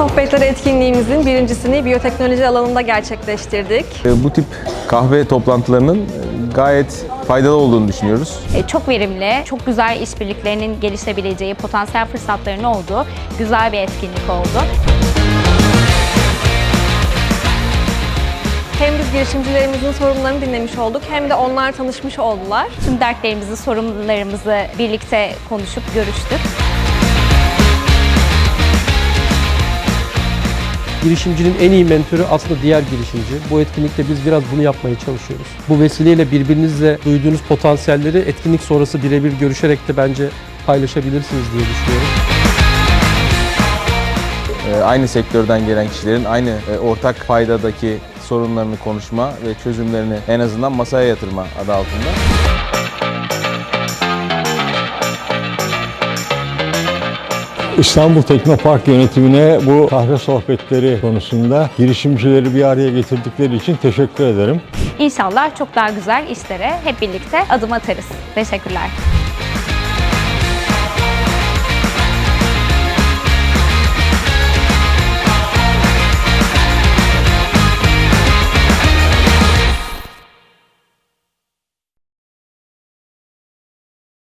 Sohbetleri etkinliğimizin birincisini biyoteknoloji alanında gerçekleştirdik. E, Bu tip kahve toplantılarının e, gayet faydalı olduğunu düşünüyoruz. E, Çok verimli, çok güzel işbirliklerinin gelişebileceği, potansiyel fırsatların olduğu güzel bir etkinlik oldu. Hem biz girişimcilerimizin sorunlarını dinlemiş olduk hem de onlar tanışmış oldular. Tüm dertlerimizi, sorunlarımızı birlikte konuşup görüştük. Girişimcinin en iyi mentörü aslında diğer girişimci. Bu etkinlikte biz biraz bunu yapmaya çalışıyoruz. Bu vesileyle birbirinizle duyduğunuz potansiyelleri etkinlik sonrası birebir görüşerek de bence paylaşabilirsiniz diye düşünüyorum. E, Aynı sektörden gelen kişilerin aynı e, ortak paydadaki sorunlarını konuşma ve çözümlerini en azından masaya yatırma adı altında. İstanbul Teknopark yönetimine bu kahve sohbetleri konusunda girişimcileri bir araya getirdikleri için teşekkür ederim. İnşallah çok daha güzel işlere hep birlikte adım atarız. Teşekkürler.